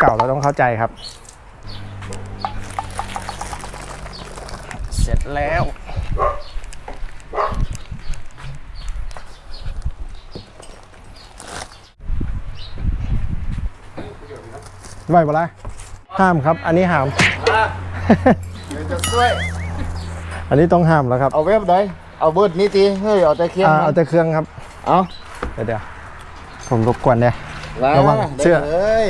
เก่าเราต้องเข้าใจครับ เสร็จแล้วไหวปะล่ะห้ามครับ อันนี้ห้าม เดี๋ยวจะช่วย อันนี้ต้องห้ามแล้วครับ เอาเว็บใดเอาเบิร์ดนี้ตีเฮ้ยเอาแต่เคียงอ่ามันเอาแต่เครื่องครับ เอาเดี๋ยวเดี๋ยวผมรบกวนเนี่ยได้ระวังเสื้อได้เลย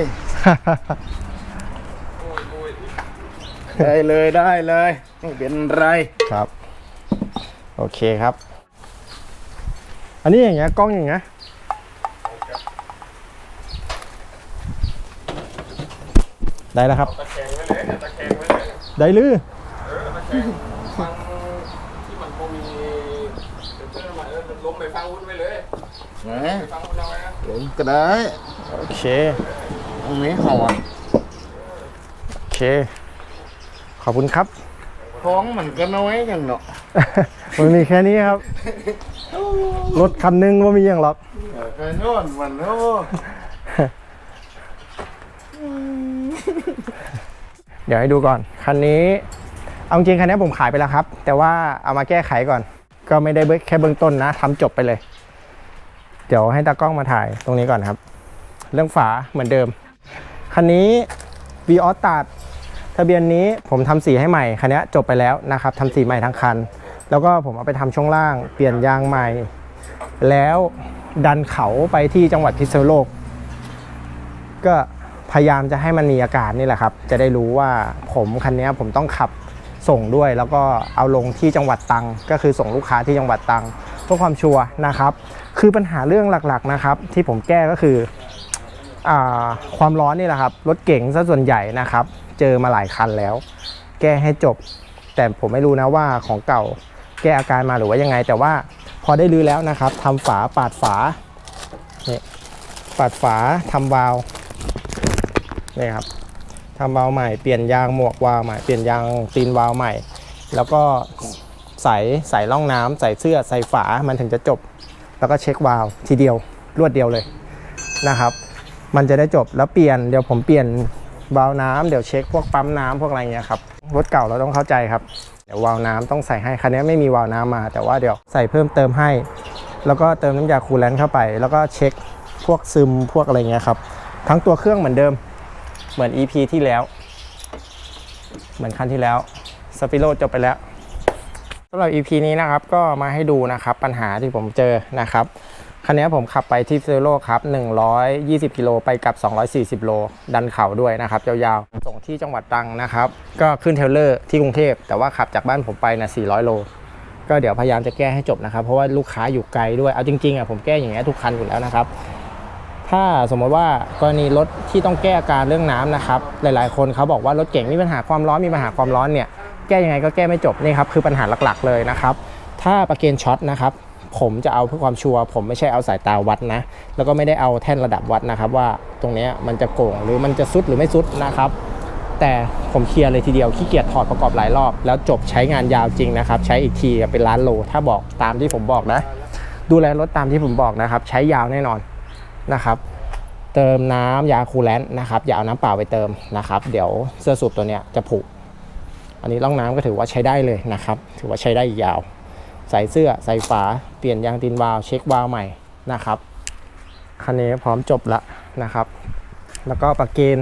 ได้เลยได้เลยไม่เป็นไรครับ โอเคครับ อันนี้อย่างเงี้ยกล้องอย่างเงี้ยได้แล้วครับ ตะแคงไว้เลยเนี่ยตะแคงไว้เลยได้ลือเออตะแคงฟังที่มันพอมีเซ็นเซอร์มาแล้วล้มไปฟังวุ้นไว้เลยไหนไปฟังวุ้นเอาไว้นะ ผมก็ได้ โอเค ตรงนี้เขาอะโอเค ขอบคุณครับ ท้องมันก็น้อยอย่างเนาะมันมีแค่นี้ครับ รถคันหนึงว่ามีอย่างหรอก เออเคยโน่นมันโน่เดี๋ยวให้ดูก่อน คันนี้ เอาจริงคันนี้ผมขายไปแล้วครับ แต่ว่าเอามาแก้ไขก่อน ก็ไม่ได้เบื้องแค่เบื้องต้นนะทำจบไปเลย เดี๋ยวให้ตากล้องมาถ่ายตรงนี้ก่อนครับ เรื่องฝาเหมือนเดิม คันนี้ v ีออสตัดทะเบียนนี้ผมทำสีให้ใหม่ คันนี้จบไปแล้วนะครับทำสีใหม่ทั้งคัน แล้วก็ผมเอาไปทำช่วงล่าง เปลี่ยนยางใหม่ แล้วดันเขาไปที่จังหวัดพิษณุโลก ก็พยายามจะให้มันมีอากาศนี่แหละครับ จะได้รู้ว่าผมคันนี้ผมต้องขับส่งด้วย แล้วก็เอาลงที่จังหวัดตังก็คือส่งลูกค้าที่จังหวัดตังเพื่อความชัวร์นะครับ คือปัญหาเรื่องหลักๆนะครับ ที่ผมแก้ก็คือ ความร้อนนี่แหละครับ รถเก๋งซะส่วนใหญ่นะครับ เจอมาหลายคันแล้ว แก้ให้จบ แต่ผมไม่รู้นะว่าของเก่าแก้อาการมาหรือว่ายังไง แต่ว่าพอได้รื้อแล้วนะครับทำฝาปาดฝานี่ปาดฝาทำวาล์วนี่ครับทำวาล์วใหม่เปลี่ยนยางหมวกวาล์วใหม่เปลี่ยนยางตีนวาล์วใหม่ แล้วก็ใส่ใส่ร่องน้ำใส่เสื้อใส่ฝามันถึงจะจบ แล้วก็เช็ควาล์วทีเดียวรวดเดียวเลยนะครับ มันจะได้จบแล้วเปลี่ยนเดี๋ยวผมเปลี่ยนวาล์วน้ำเดี๋ยวเช็คพวกปั๊มน้ำพวกอะไรเงี้ยครับรถเก่าเราต้องเข้าใจครับเดี๋ยววาล์วน้ำต้องใส่ให้คันนี้ไม่มีวาล์วน้ำมา แต่ว่าเดี๋ยวใส่เพิ่มเติมให้ แล้วก็เติมน้ำยาคูลแลนต์เข้าไป แล้วก็เช็คพวกซึมพวกอะไรเงี้ยครับทั้งตัวเครื่องเหมือนเดิมเหมือน EP ที่แล้ว เหมือนคันที่แล้วสปิโรจบไปแล้วสำหรับ EP นี้นะครับก็มาให้ดูนะครับปัญหาที่ผมเจอนะครับ คันนี้ผมขับไปที่ฟิโลครับ 120 กิโลไปกับ 240 โล ดันเข่าด้วยนะครับ ยาวๆ ส่งที่จังหวัดตรังนะครับ ก็ขึ้นเทเลอร์ที่กรุงเทพ แต่ว่าขับจากบ้านผมไปนะ400 โล ก็เดี๋ยวพยายามจะแก้ให้จบนะครับ เพราะว่าลูกค้าอยู่ไกลด้วย เอาจริงๆอะผมแก้อย่างเงี้ยทุกคันอยู่แล้วนะครับ ถ้าสมมติว่ากรณีรถที่ต้องแก้อาการเรื่องน้ำนะครับ หลายๆ คนเขาบอกว่ารถเก่งมีปัญหาความร้อนมีปัญหาความร้อนเนี่ย แก้ยังไงก็แก้ไม่จบนี่ครับคือปัญหาหลักๆ เลยนะครับ ถ้าประเกนช็อตนะครับ ผมจะเอาเพื่อความชัวร์ผมไม่ใช่เอาสายตาวัดนะ แล้วก็ไม่ได้เอาแท่นระดับวัดนะครับว่าตรงนี้มันจะโก่งหรือมันจะซุดหรือไม่ซุดนะครับแต่ผมเคลียร์เลยทีเดียวขี้เกียจถอดประกอบหลายรอบ แล้วจบใช้งานยาวจริงนะครับ ใช้อีกทีเป็นล้านโล ถ้าบอกตามที่ผมบอกนะ ดูแลรถตามที่ผมบอกนะครับ ใช้ยาวแน่นอนนะครับ เติมน้ำยาคูลแลนต์นะครับอย่าเอาน้ำเปล่าไปเติมนะครับ เดี๋ยวเสื้อสูบตัวเนี้ยจะผุอันนี้ร่องน้ำก็ถือว่าใช้ได้เลยนะครับ ถือว่าใช้ได้ยาว ใส่เสื้อใส่ฝา เปลี่ยนยางตีนวาล์วเช็ควาล์วใหม่นะครับคันนี้พร้อมจบละนะครับ แล้วก็ประเกน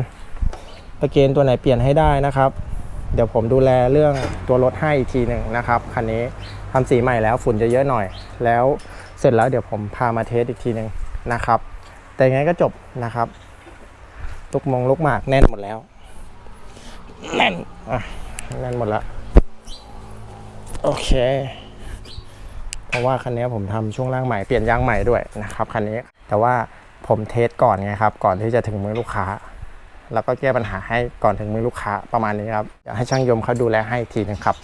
ประเกนตัวไหนเปลี่ยนให้ได้นะครับ เดี๋ยวผมดูแลเรื่องตัวรถให้อีกทีหนึ่งนะครับคันนี้ทำสีใหม่แล้วฝุ่นจะเยอะหน่อย แล้วเสร็จแล้วเดี๋ยวผมพามาเทสอีกทีหนึ่งนะครับ แต่ยังไงก็จบนะครับลูกมองลูกหมากแน่นหมดแล้ว แน่นอะแน่นหมดล้วโอเค ราะว่าคันนี้ผมทำช่วงล่างใหม่เปลี่ยนยางใหม่ด้วยนะครับคันนี้แต่ว่าผมเทสก่อนไงครับ ก่อนที่จะถึงมือลูกค้า แล้วก็แก้ปัญหาให้ก่อนถึงมือลูกค้าประมาณนี้ครับอยากให้ช่างยมเขาดูแลให้อีกทีหนึงครับ